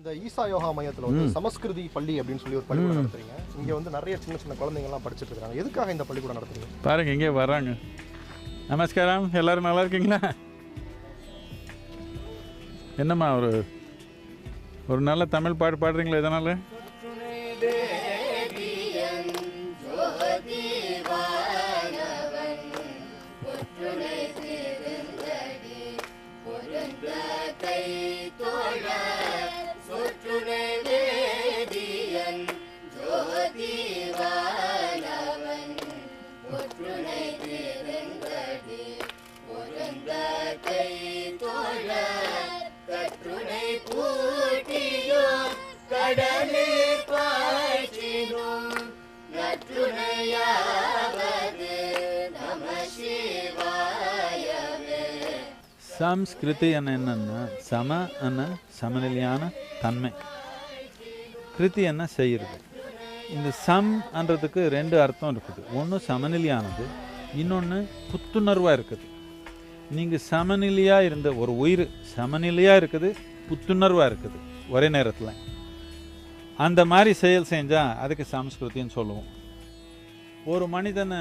இந்த ஈசா யோகா மையத்துல வந்து சமஸ்கிருதி பள்ளி அப்படின்னு சொல்லி ஒரு பள்ளிக்கூடம் நடத்துறீங்க. இங்க வந்து நிறைய சின்ன சின்ன குழந்தைங்க எல்லாம் படிச்சிட்டு இருக்காங்க. எதுக்காக இந்த பள்ளிக்கூடம் நடத்துறீங்க? பாருங்க இங்கே வர்றாங்க. நமஸ்காரம். எல்லாரும் நல்லா இருக்கீங்களா? என்னம்மா ஒரு ஒரு நல்ல தமிழ் பாட்டு பாடுறீங்களா இதனால? சம்ஸ்கிருதி என்ன என்னன்னா சம என்ன சமநிலையான தன்மை. கிருதி என்ன செய்கிறது இந்த சம்ன்றதுக்கு ரெண்டு அர்த்தம் இருக்குது. ஒன்று சமநிலையானது இன்னொன்று புத்துணர்வாக இருக்குது. நீங்கள் சமநிலையாக இருந்த ஒரு உயிர் சமநிலையாக இருக்குது புத்துணர்வாக இருக்குது. ஒரே நேரத்தில். அந்த மாதிரி செயல் செஞ்சால் அதுக்கு சம்ஸ்கிருத்தின்னு சொல்லுவோம். ஒரு மனிதனை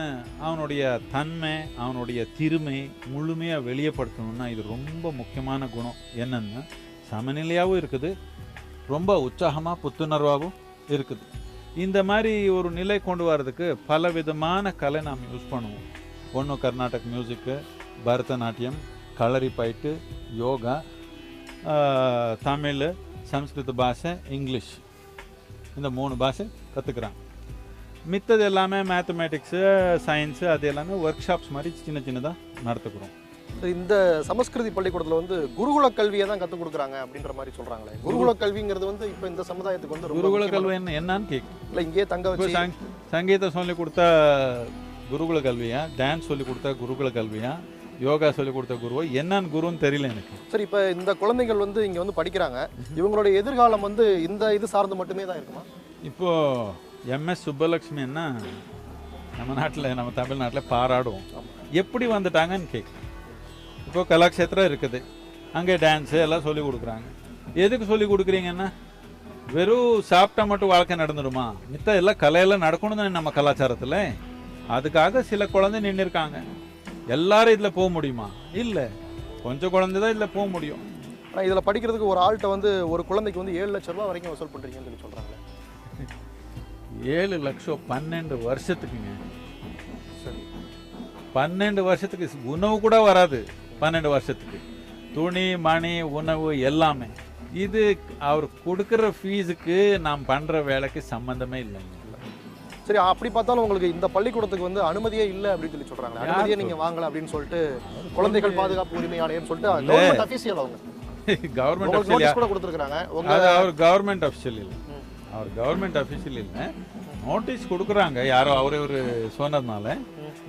அவனுடைய தன்மை அவனுடைய திறமை முழுமையாக வெளியப்படுத்தணும்னா இது ரொம்ப முக்கியமான குணம். என்னென்னா சமநிலையாகவும் இருக்குது ரொம்ப உற்சாகமாக புத்துணர்வாகவும் இருக்குது. இந்த மாதிரி ஒரு நிலை கொண்டு வர்றதுக்கு பல விதமான கலை நாம் யூஸ் பண்ணுவோம். ஒன்று கர்நாடக் மியூசிக்கு பரதநாட்டியம் களரி பயிட்டு யோகா தமிழ் சம்ஸ்கிருத பாஷை இங்கிலீஷ். இந்த மூணு பாஷை கற்றுக்குறான் மித்தது எல்லாமே மேத்தமேட்டிக்ஸு சயின்ஸு அது எல்லாமே ஒர்க் ஷாப்ஸ் மாதிரி சின்ன சின்னதாக நடத்துக்கிறோம். இந்த சமஸ்கிருதி பள்ளிக்கூடத்துல வந்து குருகுல கல்வியை தான் கத்துக் கொடுக்குறாங்க அப்படின்ற மாதிரி சொல்றாங்களே. குருகுல கல்விங்கிறது வந்து இப்போ இந்த சமுதாயத்துக்கு வந்து குருகுல கல்வி என்ன என்னன்னு கேட்கும் இல்ல இங்கேயே தங்க வச்சு சங் சங்கீதம் சொல்லி கொடுத்தா குருகுல கல்வியா? டான்ஸ் சொல்லி கொடுத்தா குருகுல கல்வியா? யோகா சொல்லி கொடுத்த குருவோ என்னன்னு குருன்னு தெரியல எனக்கு. சரி இப்போ இந்த குழந்தைகள் வந்து இங்க வந்து படிக்கிறாங்க. இவங்களுடைய எதிர்காலம் வந்து இந்த இது சார்ந்து மட்டுமே தான் இருக்குமா? இப்போ எம்எஸ் சுப்பலக்ஷ்மி என்ன நம்ம நாட்டில் நம்ம தமிழ்நாட்டில் பாராடுவோம். எப்படி வந்துட்டாங்கன்னு கேட்கும் இப்போ கலாக்ஷேத்திரம் இருக்குது. அங்கே டான்ஸு எல்லாம் சொல்லி கொடுக்குறாங்க. எதுக்கு சொல்லி கொடுக்குறீங்கன்னா வெறும் சாப்பிட்டா மட்டும் வாழ்க்கை நடந்துடுமா? மித்த எல்லாம் கலையெல்லாம் நடக்கணும் தானே நம்ம கலாச்சாரத்தில். அதுக்காக சில குழந்தை நின்று இருக்காங்க எல்லாரும் இதில் போக முடியுமா? இல்லை. கொஞ்சம் குழந்தை தான் இதில் போக முடியும். ஆனா இதுல படிக்கிறதுக்கு ஒரு ஆள்கிட்ட வந்து ஒரு குழந்தைக்கு வந்து ஏழு லட்சம் ரூபாய் வரைக்கும் வசூல் பண்றீங்கன்னு சொல்லி சொல்றாங்க. ஏழு லட்சம் பன்னெண்டு வருஷத்துக்குங்க. சரி. பன்னெண்டு வருஷத்துக்கு உணவு கூட வராது. பன்னெண்டு வருஷத்துக்கு. துணி மணி உணவு எல்லாமே. இது அவர் கொடுக்குற ஃபீஸுக்கு நாம் பண்ணுற வேலைக்கு சம்மந்தமே இல்லைங்க. சரி அப்படி பார்த்தாலும் உங்களுக்கு இந்த பள்ளிக்கூடத்துக்கு வந்து அனுமதியே இல்லை அப்படின்னு சொல்லி சொல்றாங்க அனுமதியே நீங்க வாங்கல அப்படின்னு சொல்லிட்டு குழந்தைகள் பாதுகாப்பு உரிமை ஆணையர்னு சொல்லிட்டு கவர்மெண்ட் அஃபீஷியல் அவங்க. கவர்மெண்ட் நோட்டீஸ் கூட கொடுத்துருக்காங்க அவர் கவர்மெண்ட் அஃபிஷியல் இல்லை. அவர் கவர்மெண்ட் அஃபிஷியல் இல்லை. நோட்டீஸ் கொடுக்குறாங்க. யாரோ அவரே ஒரு சொன்னதுனால.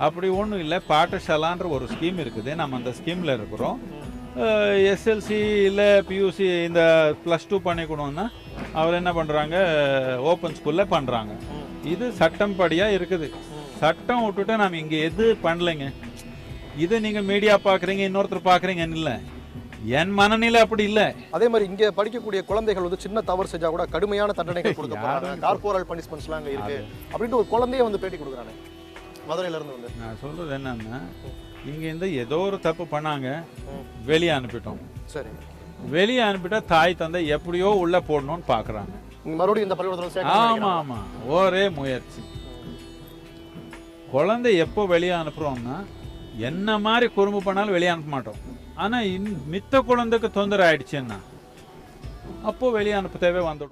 அப்படி ஒன்றும் இல்லை. பாட்டசாலான்ற ஒரு ஸ்கீம் இருக்குது. நம்ம அந்த ஸ்கீமில் இருக்கிறோம். எஸ்எல்சி இல்லை பியூசி இந்த ப்ளஸ் டூ பண்ணிக்கணும்னா அவர் என்ன பண்ணுறாங்க ஓப்பன் ஸ்கூலில் பண்ணுறாங்க இது சட்டம் படியாக இருக்குது. சட்டம் விட்டுட்டு நாம் இங்கே எது பண்ணலைங்க? இது நீங்கள் மீடியா பார்க்குறீங்க இன்னொருத்தர் பார்க்குறீங்கன்னு இல்லை. என் மனநிலை அப்படி இல்லை. அதே மாதிரி இங்க படிக்கக்கூடிய குழந்தைகள் வந்து சின்ன தவறு செஞ்சா கூட கடுமையான தண்டனைகள் கொடுக்க போறாங்க. கார்போரல் பனிஷ்மெண்ட்ஸ்லாம் அங்க இருக்கு. அப்படின்ட்டு ஒரு குழந்தைய வந்து பேட்டி கொடுக்குறாங்க மதுரையில இருந்து வந்து. நான் சொல்றது என்னன்னா இங்கேருந்து ஏதோ ஒரு தப்பு பண்ணாங்க வெளியே அனுப்பிட்டோம். சரி. வெளியே அனுப்பிட்டா தாய் தந்தை எப்படியோ உள்ள போடணும்னு பார்க்குறாங்க மறுபடியும் இந்த பள்ளிக்கூடத்துல சேர்க்கணும்னு ஆமா நினைக்கிறாங்க. ஆமா. ஒரே முயற்சி. குழந்தை எப்போ வெளியே அனுப்புறோம்னா என்ன மாதிரி குறும்பு பண்ணாலும் வெளியே அனுப்ப மாட்டோம். ஆனா இன் மித்த குழந்தைக்கு தொந்தரவு ஆயிடுச்சுன்னா அப்போ வெளியே அனுப்ப தேவை வந்துடும்.